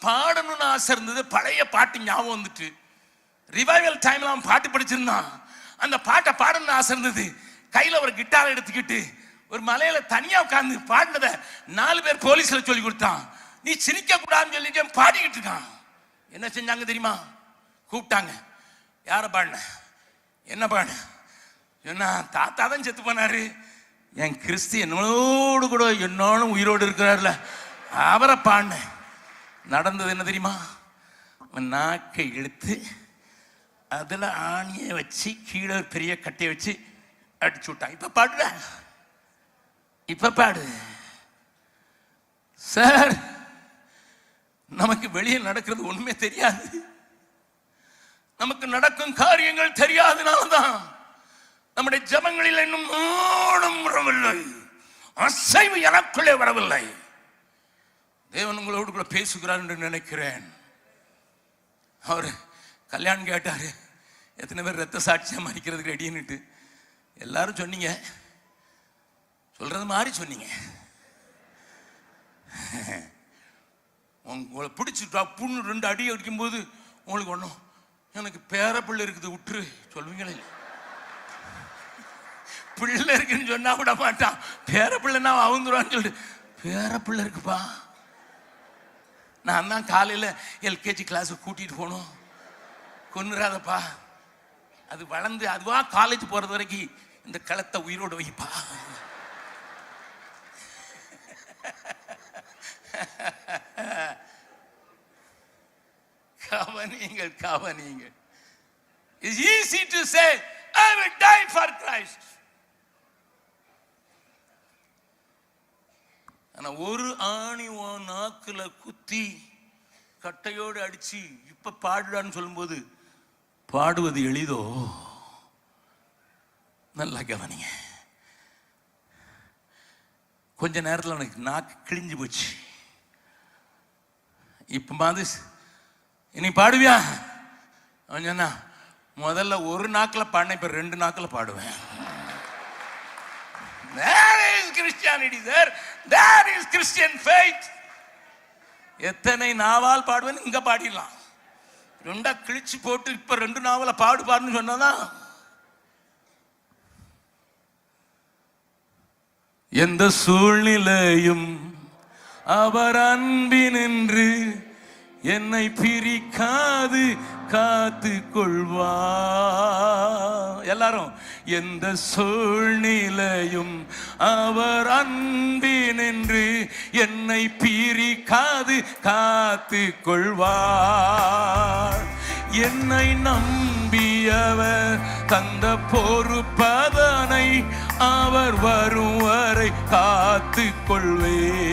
பாடணும்னு ஆசை இருந்தது. பழைய பாட்டு ஞாபகம் வந்துட்டு. ரிவைவல் டைம்ல அவன் பாட்டு படிச்சிருந்தான். அந்த பாட்டை பாடணும்னு ஆசை இருந்தது. கையில ஒரு கிட்டார் எடுத்துக்கிட்டு ஒரு மலையில தனியா உட்கார்ந்து பாடினத நாலு பேர் போலீஸ்ல சொல்லி கொடுத்தான். நீ சிரிக்க கூடாதுன்னு சொல்லிட்டு பாடிக்கிட்டு இருக்கான். என்ன செஞ்சாங்க தெரியுமா? கூப்பிட்டாங்க. யார பாடின? என்ன பாடின? சொன்னா தாத்தா தான் செத்து போனாரு. என் கிறிஸ்து என்னோடு கூட என்னோட உயிரோடு இருக்கிறார்ல. அவரை பாடினேன் நடந்தது என்ன தெரியுமா? அவன் நாக்கை இழுத்து அதில் ஆணியை வச்சு கீழே ஒரு பெரிய கட்டையை வச்சு அடிச்சு விட்டான். இப்போ பாடுற இப்போ பாடு. சார் நமக்கு வெளியே நடக்கிறது ஒன்றுமே தெரியாது. நமக்கு நடக்கும் காரியங்கள் தெரியாதனால தான் நம்முடைய ஜபங்களில் இன்னும் ஓடும் வரவில்லை. அசைவு எனக்குள்ளே வரவில்லை. தேவன் உங்களோடு கூட பேசுகிறார் என்று நினைக்கிறேன். அவர் கல்யாணம் கேட்டாரு. எத்தனை பேர் ரத்த சாட்சியாக மறிக்கிறதுக்கு ரெடின்னுட்டு எல்லாரும் சொன்னீங்க. சொல்றது மாதிரி சொன்னீங்க. உங்களை பிடிச்சிட்டா புண்ணு ரெண்டு அடி அடிக்கும்போது உங்களுக்கு ஒன்றும் எனக்கு பேர பிள்ளை இருக்குது விட்டுரு சொல்லுவீங்களே பிள்ளை இருக்குன்னு சொன்னா விட மாட்டான். பேர பிள்ளைன்னா அவந்துருவான்னு சொல்லிட்டு. பேர பிள்ளை இருக்குப்பா. நான் தான் காலையில் எல்கேஜி கிளாஸுக்கு கூட்டிட்டு போகணும் கொன்னுறாதப்பா. அது வளர்ந்து அதுவா காலேஜ் போகிறது வரைக்கும் இந்த களத்தை உயிரோடு வைப்பா. கவனியுங்கள் கவனியுங்கள். It's easy to say I will die for Christ ஆனா ஒரு ஆணி உன் நாக்குல குத்து கட்டையோடு அடிச்சு இப்போ பாடுடான்னு சொல்லும்போது பாடுவது எளிதோ? நல்லா கவனிங்க. கொஞ்ச நேரத்தில் எனக்கு நாக்கு கிழிஞ்சு போச்சு. இப்போ மாதிரி இனி பாடுவியா? அவன் சொன்னா முதல்ல ஒரு நாக்கில் பாடினேன் இப்போ ரெண்டு நாக்கில் பாடுவேன். There is Christianity there. There is Christian faith. எத்தனை நாவால் பாடுவேன்னு இங்க பாடிடலாம். ரெண்டா கிழிச்சு போட்டு இப்ப ரெண்டு நாவல பாடு பாடுன்னு சொன்னதான் எந்த சூழ்நிலையும் அவர் அன்பினின்று என்னை பிரிக்காது காத்து கொள்வா எல்லாரும் எந்த சூழ்நிலையும் அவர் அன்பி என்று என்னை பீரிக்காது காத்து கொள்வார். என்னை நம்பியவர் தந்த பொறுப்பதனை அவர் வரும் வரை காத்து கொள்வே